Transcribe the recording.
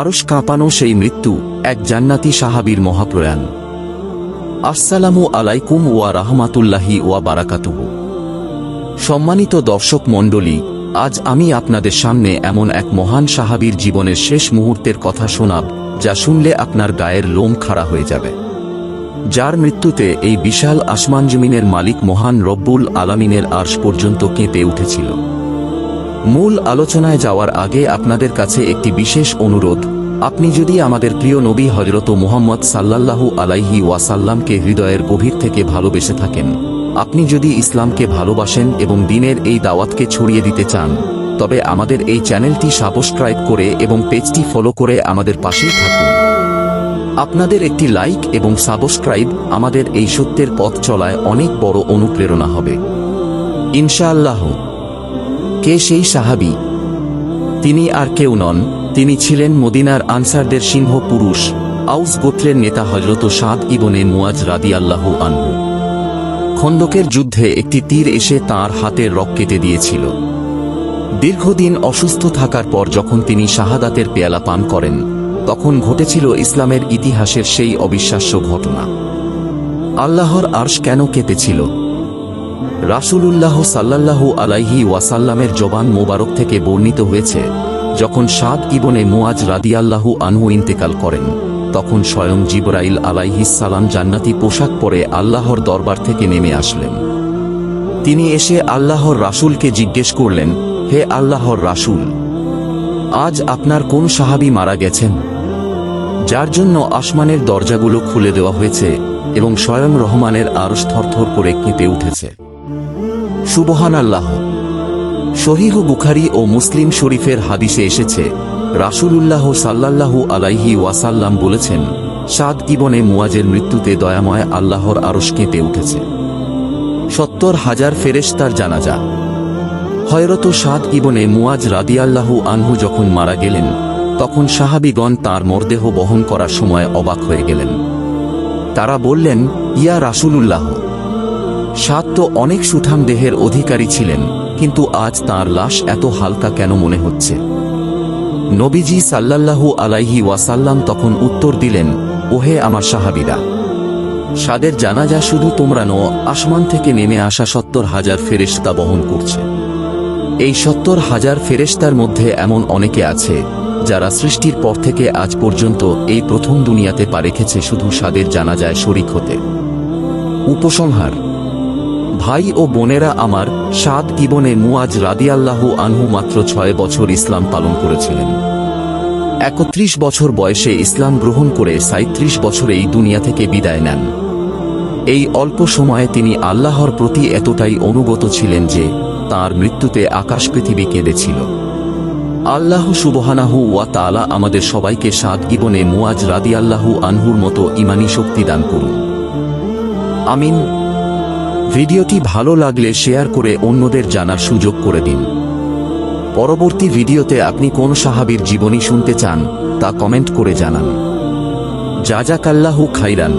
আরশ কাঁপানো সেই মৃত্যু এক জান্নাতি সাহাবীর মহাপ্রয়াণ। আসসালামু আলাইকুম ওয়া রাহমাতুল্লাহি ওয়া বারাকাতুহু। সম্মানিত দর্শক মণ্ডলী, আজ আমি আপনাদের সামনে এমন এক মহান সাহাবীর জীবনের শেষ মুহূর্তের কথা শোনাব, যা শুনলে আপনার গায়ের লোম খাড়া হয়ে যাবে। যার মৃত্যুতে এই বিশাল আসমান জমিনের মালিক মহান রব্বুল আলামিনের আর্শ পর্যন্ত কেঁপে উঠেছিল। মূল আলোচনায় যাওয়ার আগে আপনাদের কাছে একটি বিশেষ অনুরোধ। আপনি যদি আমাদের প্রিয় নবী হজরত মুহাম্মদ সাল্লাল্লাহু আলাইহি ওয়াসাল্লামকে হৃদয়ের গভীর থেকে ভালোবেসে থাকেন। আপনি যদি ইসলামকে ভালোবাসেন এবং দিনের এই দাওয়াতকে ছড়িয়ে দিতে চান, তবে আমাদের এই চ্যানেলটি সাবস্ক্রাইব করে এবং পেজটি ফলো করে আমাদের পাশেই থাকুন। আপনাদের একটি লাইক এবং সাবস্ক্রাইব আমাদের এই সত্যের পথ চলায় অনেক বড় অনুপ্রেরণা হবে। ইনশাআল্লাহ। কে সেই সাহাবি? তিনি আর কেউ নন। তিনি ছিলেন মদিনার আনসারদের সিংহ পুরুষ। আউস গোত্রের নেতা হজরত সাদ ইবনে মুয়াজ রাদিয়াল্লাহু আনহু। খন্দকের যুদ্ধে একটি তীর এসে তার হাতের রক কেটে দিয়েছিল। দীর্ঘদিন অসুস্থ থাকার পর যখন তিনি শাহাদাতের পেয়ালা পান করেন, তখন ঘটেছিল ইসলামের ইতিহাসের সেই অবিশ্বাস্য ঘটনা। আল্লাহর আর্শ কেন কেঁপেছিল? রাসূলুল্লাহ সাল্লাল্লাহু আলাইহি ওয়াসাল্লামের জবান মোবারক থেকে বর্ণিত হয়েছে, যখন সাদ ইবনে মুয়াজ রাদিয়াল্লাহু আনহু ইন্তেকাল করেন, তখন স্বয়ং জিবরাইল আলাইহিস সালাম জান্নাতি পোশাক পরে আল্লাহর দরবার থেকে নেমে আসলেন। তিনি এসে আল্লাহর রাসূলকে জিজ্ঞেস করলেন, হে আল্লাহর রাসূল, আজ আপনার কোন সাহাবী মারা গেছেন? যার জন্য আসমানের দরজাগুলো খুলে দেওয়া হয়েছে এবং স্বয়ং রহমানের আরশ থরথর করে কেঁপে উঠেছে। সুবহান আল্লাহ শহীহ বুখারি ও মুসলিম শরীফের হাদিসে এসেছে, রাসূলুল্লাহ সাল্লাল্লাহু আলাইহি ওয়াসাল্লাম বলেছেন, সাদ ইবনে মুয়াজের মৃত্যুতে দয়াময় আল্লাহর আরশ কেঁপে উঠেছে। সত্তর হাজার ফেরেশতার জানাজা। হয়রত সাদ ইবনে মুয়াজ রাদিয়াল্লাহু আনহু যখন মারা গেলেন, তখন সাহাবিগণ তার মরদেহ বহন করার সময় অবাক হয়ে গেলেন। তারা বললেন, ইয়া রাসূলুল্লাহ সাদ তো অনেক সুঠাম দেহের অধিকারী ছিলেন, কিন্তু আজ তার লাশ এত হালকা কেন মনে হচ্ছে? নবীজি সাল্লাল্লাহু আলাইহি ওয়াসাল্লাম তখন উত্তর দিলেন, ওহে আমার সাহাবিরা, সাদের জানাজা শুধু তোমরা নো আসমান থেকে নেমে আসা সত্তর হাজার ফেরেশতা বহন করছে। এই সত্তর হাজার ফেরেশতার মধ্যে এমন অনেকে আছে, যারা সৃষ্টির পর থেকে আজ পর্যন্ত এই প্রথম দুনিয়াতে পা রেখেছে শুধু সাদের জানাজায় শরিক হতে। উপসংহার ভাই ও বোনেরা আমার সাদ ইবনে মুয়াজ রাদিয়াল্লাহু আনহু মাত্র ছয় বছর ইসলাম পালন করেছিলেন। একত্রিশ বছর বয়সে ইসলাম গ্রহণ করে সাঁত্রিশ বছরে এই দুনিয়া থেকে বিদায় নেন। এই অল্প সময়ে তিনি আল্লাহর প্রতি এতটাই অনুগত ছিলেন যে তার মৃত্যুতে আকাশ পৃথিবী কেঁদেছিল। আল্লাহ সুবহানাহু ওয়া তাআলা আমাদের সবাইকে সাদ ইবনে মুয়াজ রাদিয়াল্লাহু আনহুর মতো ইমানি শক্তি দান করুন। আমিন। ভিডিওটি ভালো লাগলে শেয়ার করে অন্যদের জানার সুযোগ করে দিন। পরবর্তী ভিডিওতে আপনি কোন সাহাবির জীবনী শুনতে চান, তা কমেন্ট করে জানান। জাজাকাল্লাহু খাইরান।